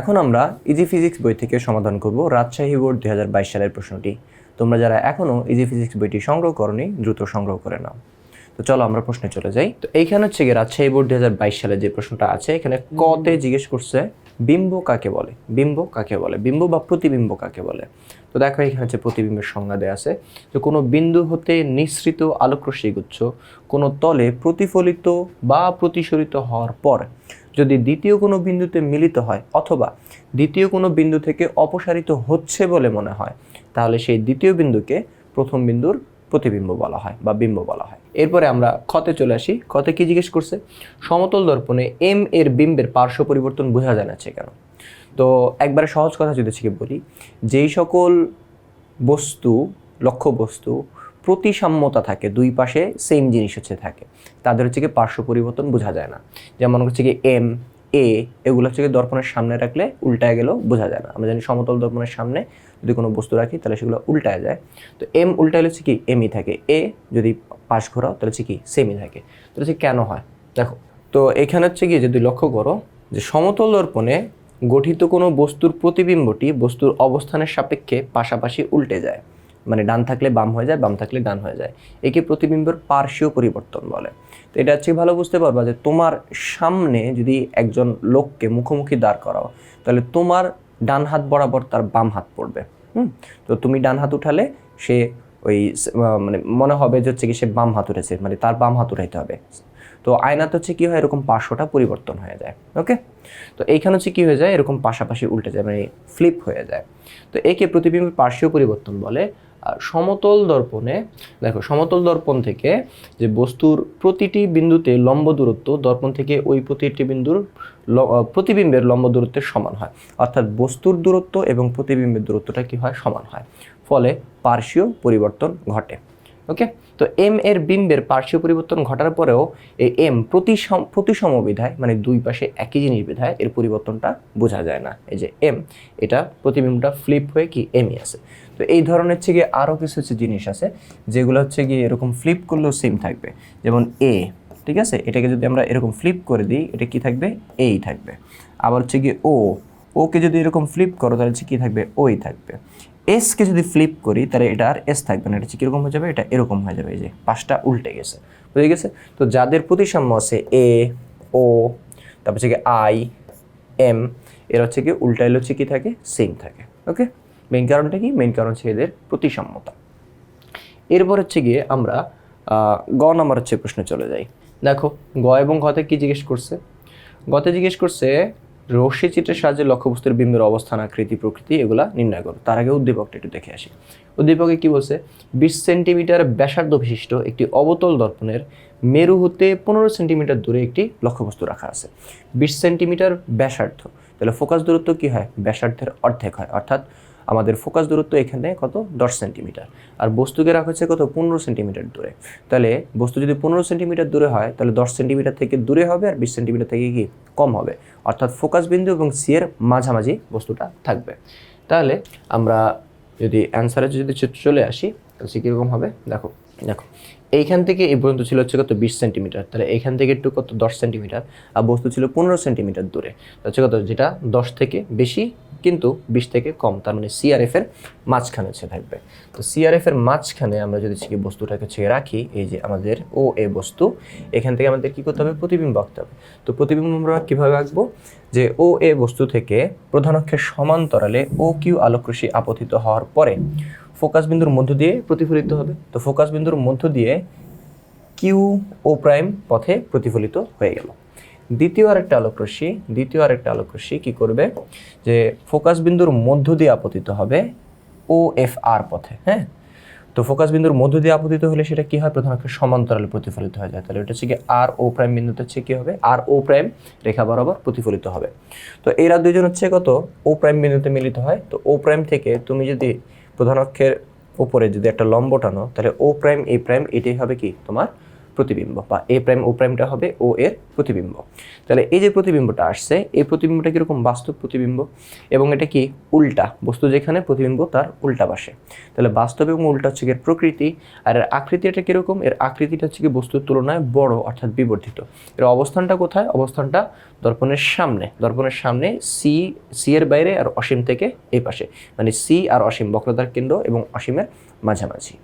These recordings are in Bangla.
এখন আমরা ইজি ফিজিক্স বই থেকে সমাধান করব রাজশাহী বোর্ড দু হাজার বাইশ সালের প্রশ্নটি। তোমরা যারা এখনও ইজি ফিজিক্স বইটি সংগ্রহ করনি, দ্রুত সংগ্রহ করে নাও। তো চলো আমরা প্রশ্নে চলে যাই। তো এইখানে হচ্ছে গিয়ে রাজশাহী বোর্ড দুই সালে যে প্রশ্নটা আছে, এখানে কতে জিজ্ঞেস করছে, বিম্ব কাকে বলে? বিম্ব কাকে বলে? বিম্ব বা প্রতিবিম্ব কাকে বলে? তো দেখো এখানে হচ্ছে প্রতিবিম্বের সংজ্ঞা দেওয়া আছে তো কোনো বিন্দু হতে নিঃসৃত আলোকরশ্মি গুচ্ছ কোনো তলে প্রতিফলিত বা প্রতিসরিত হওয়ার পর যদি দ্বিতীয় কোনো বিন্দুতে মিলিত হয় অথবা দ্বিতীয় কোনো বিন্দু থেকে অপসারিত হচ্ছে বলে মনে হয়, তাহলে সেই দ্বিতীয় বিন্দুকে প্রথম বিন্দুর প্রতিবিম্ব বলা হয় বা বিম্ব বলা হয়। এরপরে আমরা ক্ষতে চলে আসি। ক্ষতে কি জিজ্ঞেস করছে? সমতল দর্পণে এম এর বিম্বের পার্শ্ব পরিবর্তন বোঝা যায় যাচ্ছে কেন? তো একবারে সহজ কথা যদি থেকে বলি, যেই সকল বস্তু লক্ষ্য বস্তু প্রতিসাম্যতা থাকে, দুই পাশে সেম জিনিস হচ্ছে থাকে। তাদের হচ্ছে কি পার্শ্ব পরিবর্তন বোঝা যায় না। যেমন হচ্ছে কি এম এ এগুলো হচ্ছে দর্পণের সামনে রাখলে উল্টায় গেলেও বোঝা যায় না। আমরা জানি সমতল দর্পণের সামনে যদি কোনো বস্তু রাখি, তাহলে সেগুলো উল্টায় যায়। তো এম উল্টাইলে হচ্ছে কি এমই থাকে। এ যদি পাশ ঘোরাও, তাহলে হচ্ছে কি সেমই থাকে। তো হচ্ছে কেন হয়? দেখো, তো এখানে হচ্ছে কি যদি লক্ষ্য করো যে সমতল দর্পণে গঠিত কোনো বস্তুর প্রতিবিম্বটি বস্তুর অবস্থানের সাপেক্ষে পাশাপাশি উল্টে যায়। মানে ডান থাকলে বাম হয়ে যায়, বাম থাকলে ডান হয়ে যায়। একে প্রতিবিম্বের পার্শ্বীয় পরিবর্তন বলে। তো এটা হচ্ছে ভালো বুঝতে পারবা যে তোমার সামনে যদি একজন লোককে মুখোমুখি দাঁড় করাও, তাহলে তোমার ডান হাত বরাবর তার বাম হাত পড়বে। হুম? তো তুমি ডান হাত উঠালে সে ওই মানে মনে হবে যে হচ্ছে কি সে বাম হাত উঠেছে মানে তার বাম হাত উঠাইতে হবে। তো আয়নাতে হচ্ছে কি হয়, এরকম পার্শ্বটা পরিবর্তন হয়ে যায়, ওকে? তো এইখানে হচ্ছে কী হয়ে যায়, এরকম পাশাপাশি উল্টে যায় মানে ফ্লিপ হয়ে যায়। তো একে প্রতিবিম্বের পার্শ্বীয় পরিবর্তন বলে। সমতল দর্পণে, দেখো, সমতল দর্পণ থেকে যে বস্তুর প্রতিটি বিন্দুতে লম্ব দূরত্ব, দর্পণ থেকে ওই প্রতিটি বিন্দুর প্রতিবিম্বের লম্ব দূরত্বের সমান হয়। অর্থাৎ বস্তুর দূরত্ব এবং প্রতিবিম্বের দূরত্বটা কী হয়? সমান হয়। ফলে পার্শ্বীয় পরিবর্তন ঘটে। ওকে তো এম এর বিম্বের পার্শ্বীয় পরিবর্তন ঘটার পরেও এই এম প্রতি সম- প্রতিসম বিধায় মানে দুই পাশে একই জিনিস বিধায় এর পরিবর্তনটা বোঝা যায় না। এই যে এম এটা প্রতিবিম্বটা ফ্লিপ হয়ে কি এমই আছে। তো এই ধরনের হচ্ছে গিয়ে আরও কিছু কিছু জিনিস আছে, যেগুলো হচ্ছে গিয়ে এরকম ফ্লিপ করলেও সেম থাকবে। যেমন এ ঠিক আছে? এটাকে যদি আমরা এরকম ফ্লিপ করে দিই, এটা কি থাকবে? এই থাকবে। আবার হচ্ছে গিয়ে ও ওকে যদি এরকম ফ্লিপ করো, তাহলে হচ্ছে কি থাকবে? ওই থাকবে। এসকে যদি ফ্লিপ করি, তাহলে এটা আর এস থাকবে না। এটা হচ্ছে কীরকম হয়ে যাবে? এটা এরকম হয়ে যাবে। এই যে পাঁচটা উল্টে গেছে। বুঝে গেছে? তো যাদের প্রতিসাম্য আছে এ ও তারপর হচ্ছে কি আই এম এর হচ্ছে কি উল্টাইলে হচ্ছে কি থাকে? সেম থাকে। ওকে মেইন কারণটা কি? মেইন কারণ হচ্ছে এদের প্রতিসাম্যতা। এরপর হচ্ছে গিয়ে আমরা গ নাম্বার হচ্ছে প্রশ্নে চলে যাই। দেখো, গ এবং ঘতে কি জিজ্ঞেস করছে? গতে জিজ্ঞেস করছে রশ্মি চিত্রের সাহায্যে লক্ষ্যবস্তুর বিম্বের অবস্থান, আকৃতি, প্রকৃতি, এগুলা নির্ণয় করো। তার আগে উদ্দীপকটা একটু দেখে আসি। উদ্দীপকে কি বলছে? বিশ সেন্টিমিটার ব্যাসার্ধ বিশিষ্ট একটি অবতল দর্পণের মেরু হতে পনেরো সেন্টিমিটার দূরে একটি লক্ষ্যবস্তু রাখা আছে। বিশ সেন্টিমিটার ব্যাসার্ধ। তাহলে ফোকাস দূরত্ব কি হয়? ব্যাসার্ধের অর্ধেক হয়। অর্থাৎ আমাদের ফোকাস দূরত্ব এখানে কত? দশ সেন্টিমিটার। আর বস্তুকে রাখা হচ্ছে কত? পনেরো সেন্টিমিটার দূরে। তাহলে বস্তু যদি পনেরো সেন্টিমিটার দূরে হয়, তাহলে দশ সেন্টিমিটার থেকে দূরে হবে আর বিশ সেন্টিমিটার থেকে কি? কম হবে। অর্থাৎ ফোকাস বিন্দু এবং সি এর মাঝামাঝি বস্তুটা থাকবে। তাহলে আমরা যদি অ্যান্সারে যদি চলে আসি, তাহলে সে কীরকম হবে? দেখো দেখো। এইখান থেকে এই পর্যন্ত ছিল হচ্ছে কত? বিশ সেন্টিমিটার। তাহলে এইখান থেকে একটু কত? দশ সেন্টিমিটার। আর বস্তু ছিল পনেরো সেন্টিমিটার দূরে। হচ্ছে কত? যেটা দশ থেকে বেশি কিন্তু বিশ থেকে কম, তার মানে সিআরএফ এর মাঝখানে হচ্ছে থাকবে। তো সিআরএফ এর মাঝখানে আমরা যদি কি বস্তুটাকে হচ্ছে রাখি, এই যে আমাদের ও এ বস্তু, এখান থেকে আমাদের কি করতে হবে? প্রতিবিম্ব আঁকতে হবে। তো প্রতিবিম্ব আমরা কীভাবে আঁকবো? যে ও এ বস্তু থেকে প্রধান অক্ষের সমান্তরালে ও কিউ আলোকরশ্মি আপতিত হওয়ার পরে ফোকাস বিন্দুর মধ্য দিয়ে প্রতিফলিত হবে। তো ফোকাস বিন্দুর মধ্য দিয়ে কিউ ও প্রাইম পথে প্রতিফলিত হয়ে গেল। দ্বিতীয় আরেকটা আলোকরশ্মি, দ্বিতীয় আরেকটা আলোকরশ্মি কি করবে? যে ফোকাস বিন্দুর মধ্য দিয়ে আপতিত হবে ও এফ আর পথে হ্যাঁ? তো ফোকাস বিন্দুর মধ্য দিয়ে আপতিত হলে সেটা কি হয়? প্রধান সমান্তরালে প্রতিফলিত হয়ে যায়। তাহলে এটা হচ্ছে কি আর ও প্রাইম বিন্দুতে হচ্ছে কি হবে? আর ও প্রাইম রেখা বরাবর প্রতিফলিত হবে। তো এরা দুজন হচ্ছে কত? ও প্রাইম বিন্দুতে মিলিত হয়। তো ও প্রাইম থেকে তুমি যদি প্রধান অক্ষের উপরে যদি একটা লম্ব টানো, তাহলে ও প্রাইম এ প্রাইম এটাই হবে কি? তোমার প্রতিবিম্ব বা এ প্রাইম ও প্রাইমটা হবে ও এর প্রতিবিম্ব। তাহলে এই যে প্রতিবিম্বটা আসছে, এই প্রতিবিম্বটা কীরকম? বাস্তব প্রতিবিম্ব। এবং এটা কি? উল্টা। বস্তু যেখানে, প্রতিবিম্ব তার উল্টা পাশে। তাহলে বাস্তব এবং উল্টা হচ্ছে এর প্রকৃতি। আর এর আকৃতিটা কীরকম? এর আকৃতিটা হচ্ছে কি বস্তুর তুলনায় বড়, অর্থাৎ বিবর্ধিত। এর অবস্থানটা কোথায়? অবস্থানটা দর্পণের সামনে। দর্পণের সামনে সি সি এর বাইরে আর অসীম থেকে এই পাশে। মানে সি আর অসীম বক্রতার কেন্দ্র এবং অসীমের মাঝামাঝি।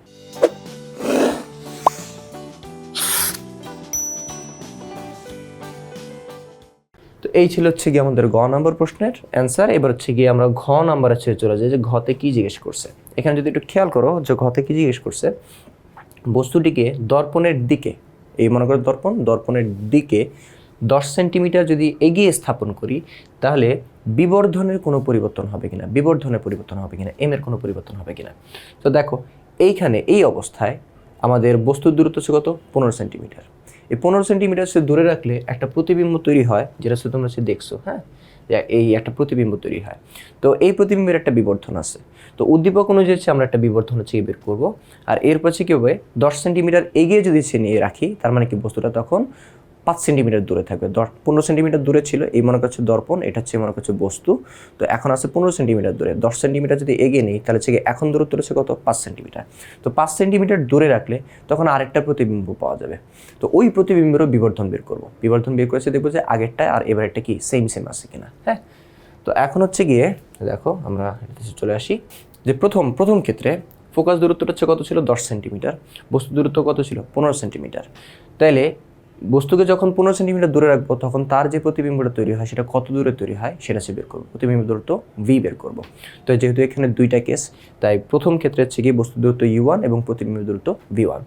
তো এই ছিল হচ্ছে গিয়ে আমাদের গ নম্বর প্রশ্নের অ্যান্সার এবার হচ্ছে গিয়ে আমরা ঘ নাম্বারে ছেড়ে চলে যাই, যে ঘতে কি জিজ্ঞেস করছে। এখানে যদি একটু খেয়াল করো যে ঘতে কী জিজ্ঞেস করছে, বস্তুটিকে দর্পণের দিকে, এই মনে করো দর্পণ, দর্পণের দিকে দশ সেন্টিমিটার যদি এগিয়ে স্থাপন করি, তাহলে বিবর্ধনের কোনো পরিবর্তন হবে কিনা, বিবর্ধনের পরিবর্তন হবে কিনা এম এর কোনো পরিবর্তন হবে কিনা। তো দেখো, এইখানে, এই অবস্থায় আমাদের বস্তুর দূরত্ব হচ্ছে কত? পনেরো সেন্টিমিটার। এই পনেরো সেন্টিমিটার সে দূরে রাখলে একটা প্রতিবিম্ব তৈরি হয়, যেটা সে তোমরা সে দেখছ হ্যাঁ? এই একটা প্রতিবিম্ব তৈরি হয়। তো এই প্রতিবিম্বের একটা বিবর্ধন আছে। তো উদ্দীপক অনুযায়ী আমরা একটা বিবর্ধন হচ্ছে বের করব। আর এরপর কী হবে, দশ সেন্টিমিটার এগিয়ে যদি সে নিয়ে রাখি, তার মানে কি বস্তুটা তখন পাঁচ সেন্টিমিটার দূরে থাকবে। পনেরো সেন্টিমিটার দূরে ছিল, এই মনে করছে দর্পণ, এটা হচ্ছে মনে করছে বস্তু। তো এখন আছে পনেরো সেন্টিমিটার দূরে। দশ সেন্টিমিটার যদি এগিয়ে নেই, তাহলে গিয়ে এখন দূরত্ব রয়েছে কত? পাঁচ সেন্টিমিটার। তো পাঁচ সেন্টিমিটার দূরে রাখলে তখন আরেকটা প্রতিবিম্ব পাওয়া যাবে। তো ওই প্রতিবিম্বেরও বিবর্ধন বের করব। বিবর্ধন বের করেছে দেখব যে আগেরটা আর এবারেরটা কি? সেম সেম আছে কিনা। হ্যাঁ? তো এখন হচ্ছে গিয়ে, দেখো আমরা চলে আসি। যে প্রথম প্রথম ক্ষেত্রে ফোকাস দূরত্বটা হচ্ছে কত ছিল? দশ সেন্টিমিটার। বস্তু দূরত্ব কত ছিল? পনেরো সেন্টিমিটার। তাইলে বস্তুকে যখন পনেরো সেন্টিমিটার দূরে রাখব, তখন তার যে প্রতিবিম্বটা তৈরি হয়, সেটা কত দূরে তৈরি হয়, সেটা সে বের করব। প্রতিবিম্ব দূরত্ব ভি বের করব। তো যেহেতু এখানে দুইটা কেস তাই প্রথম ক্ষেত্রে হচ্ছে কি বস্তু দূরত্ব ইউ ওয়ান এবং প্রতিবিম্ব দূরত্ব ভি ওয়ান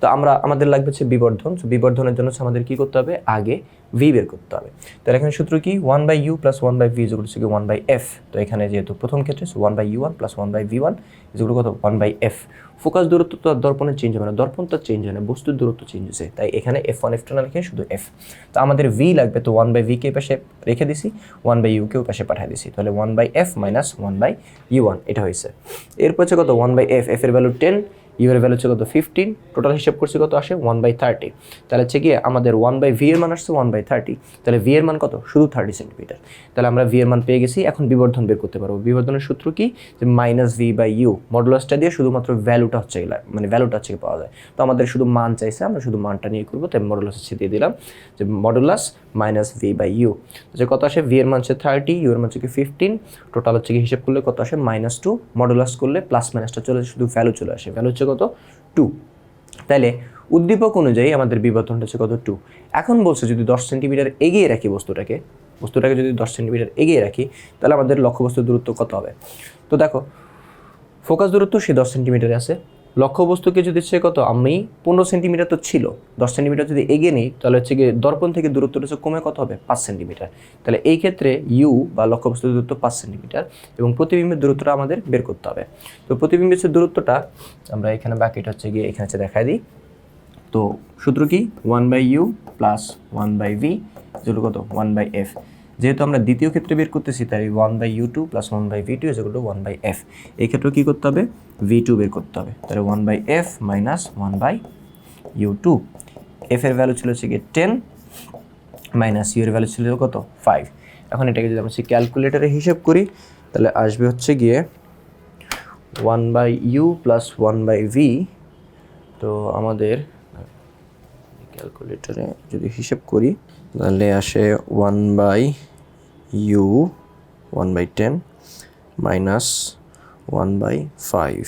তো আমরা, আমাদের লাগবে হচ্ছে বিবর্ধন। বিবর্ধনের জন্য আমাদের কী করতে হবে? আগে ভি বের করতে হবে তাহলে এখানে সূত্র কি one by U plus one by V যেগুলো হচ্ছে কি ওয়ান বাই এফ তো এখানে যেহেতু প্রথম ক্ষেত্রে one by U one plus one by V one যেগুলো কত ওয়ান বাই এফ ফোকাস দূরত্ব তো আর দর্পণের চেঞ্জ হবে না দর্পণ তো চেঞ্জ হয় না বস্তুর দূরত্ব চেঞ্জ হয়েছে তাই এখানে এফ ওয়ান এফ টু না লিখে শুধু এফ তো আমাদের ভি লাগবে তো ওয়ান বাই ভিকে পাশে রেখে দিছি ওয়ান বাই ইউকেও পাশে পাঠিয়ে দিছি তাহলে one by F minus one by U one এটা হয়েছে এরপর হচ্ছে কত ওয়ান বাই এফ এফ এর ভ্যালু টেন ইউ এর ভ্যালু হচ্ছে কত? ফিফটিন টোটাল হিসাব করছি কত আসে? ওয়ান বাই থার্টি তাহলে হচ্ছে গিয়ে আমাদের ওয়ান বাই ভি এর মান আসছে ওয়ান বাই থার্টি তাহলে ভি এর মান কত? শুধু থার্টি সেন্টিমিটার তাহলে আমরা ভি এর মান পেয়ে গেছি, এখন বিবর্ধন বের করতে পারব। বিবর্ধনের সূত্র কি? যে মাইনাস ভি বাই ইউ মডুলাসটা দিয়ে শুধুমাত্র ভ্যালুটা হচ্ছে মানে ভ্যালুটা হচ্ছে পাওয়া যায়। তো আমাদের শুধু মান চাইছে, আমরা শুধু মানটা নিয়ে করব, তাই মডুলাস হচ্ছে দিয়ে দিলাম। যে modulus minus V by U যে কত আসে? ভি এর মান হচ্ছে থার্টি ইউ এর মান হচ্ছে কি ফিফটিন টোটাল হচ্ছে কি হিসাব করলে কত আসে? মাইনাস টু মডুলাস করলে প্লাস মাইনাসটা চলে, শুধু ভ্যালু চলে আসে। ভ্যালু হচ্ছে কত? টু তাহলে উদ্দীপক অনুযায়ী আমাদের বিবর্তনটা হচ্ছে কত? টু এখন বলছে যদি দশ সেন্টিমিটার এগিয়ে রাখি বস্তুটাকে বস্তুটাকে যদি দশ সেন্টিমিটার এগিয়ে রাখি, তাহলে আমাদের লক্ষ্যবস্তুর দূরত্ব কত হবে? তো দেখো ফোকাস দূরত্ব সে দশ সেন্টিমিটারে আছে। লক্ষ্যবস্তুকে যদি সে কত, আমি পনেরো সেন্টিমিটার তো ছিল, দশ সেন্টিমিটার যদি এগিয়ে নিই, তাহলে হচ্ছে গিয়ে দর্পণ থেকে দূরত্বটা হচ্ছে কমে কত হবে? পাঁচ সেন্টিমিটার। তাহলে এই ক্ষেত্রে ইউ বা লক্ষ্যবস্তুর দূরত্ব পাঁচ সেন্টিমিটার এবং প্রতিবিম্বের দূরত্বটা আমাদের বের করতে হবে। তো প্রতিবিম্বের যে দূরত্বটা, আমরা এখানে বাকিটা হচ্ছে গিয়ে এখানে হচ্ছে দিই। তো সূত্র কি? One by U plus one by V যেগুলো কত? ওয়ান বাই এফ যেহেতু আমরা দ্বিতীয় ক্ষেত্রে বের করতেছি, তাই one by U two plus one by V two যেগুলো ওয়ান বাই এফ এই ক্ষেত্রে কী করতে হবে? ভি টু বের করতে হবে। তাহলে one by F minus one by U two F এর ভ্যালু ছিল হচ্ছে গিয়ে টেন মাইনাস ইউ এর ভ্যালু ছিল কত? ফাইভ এখন এটাকে যদি আমরা ক্যালকুলেটারে হিসেব করি, তাহলে আসবে হচ্ছে গিয়ে one by U plus one by V তো আমাদের ক্যালকুলেটরে যদি হিসেব করি, তাহলে আসে one by U one by ten minus one by five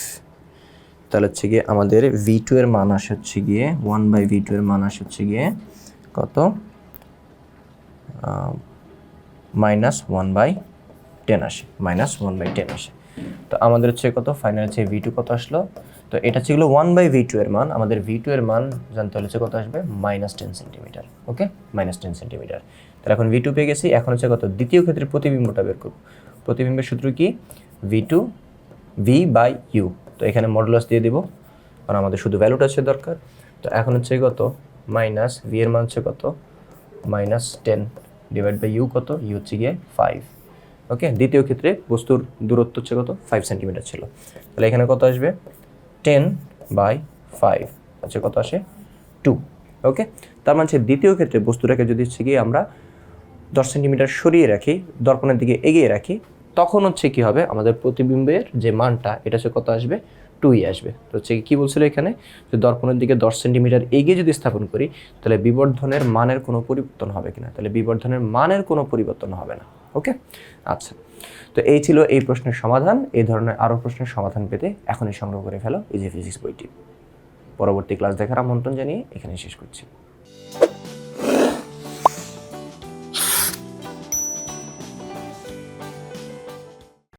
তাহলে হচ্ছে গিয়ে আমাদের ভি টু এর মান আসে হচ্ছে গিয়ে ওয়ান বাই ভি টু এর মান আসে হচ্ছে গিয়ে কত? মাইনাস ওয়ান বাই টেন আসে মাইনাস ওয়ান বাই টেন আসে। তো আমাদের হচ্ছে কত? ফাইনাল হচ্ছে ভি টু কত আসলো? তো এটা ছিল ওয়ান বাই ভি টু এর মান, আমাদের ভি টু এর মান জানতে হলে কত আসবে? Minus ten centimetre okay minus ten centimetre তাহলে এখন ভি টু পেয়ে গেছি। এখন হচ্ছে কত? দ্বিতীয় ক্ষেত্রে প্রতিবিম্বটা বের করব। প্রতিবিম্বের সূত্র কি? V two V by U তো এখানে মডুলাস দিয়ে দিব, কারণ আমাদের শুধু ভ্যালুটা হচ্ছে দরকার। তো এখন হচ্ছে কত? মাইনাস ভি এর মান হচ্ছে কত? Minus ten divide by u কত? ইউ হচ্ছে গিয়ে ফাইভ ওকে দ্বিতীয় ক্ষেত্রে বস্তুর দূরত্ব হচ্ছে কত? ফাইভ সেন্টিমিটার ছিল। তাহলে এখানে কত আসবে? টেন বাই ফাইভ আচ্ছা কত আসে? টু ওকে তার মানে দ্বিতীয় ক্ষেত্রে বস্তুটাকে যদি হচ্ছে গিয়ে আমরা দশ সেন্টিমিটার সরিয়ে রাখি, দর্পণের দিকে এগিয়ে রাখি, তখন হচ্ছে কি হবে? আমাদের প্রতিবিম্বের যে মানটা, এটা হচ্ছে কত আসবে? টুই আসবে। তো হচ্ছে কি বলছিল এখানে? যে দর্পণের দিকে দশ সেন্টিমিটার এগিয়ে যদি স্থাপন করি, তাহলে বিবর্ধনের মানের কোনো পরিবর্তন হবে কিনা? তাহলে বিবর্ধনের মানের কোনো পরিবর্তন হবে না। ওকে আচ্ছা। তো এই ছিল এই প্রশ্নের সমাধান। এই ধরনের আরও প্রশ্নের সমাধান পেতে এখনই সংগ্রহ করে ফেলো ইজি ফিজিক্স বইটি। পরবর্তী ক্লাস দেখার আমন্ত্রণ জানিয়ে এখানে শেষ করছি।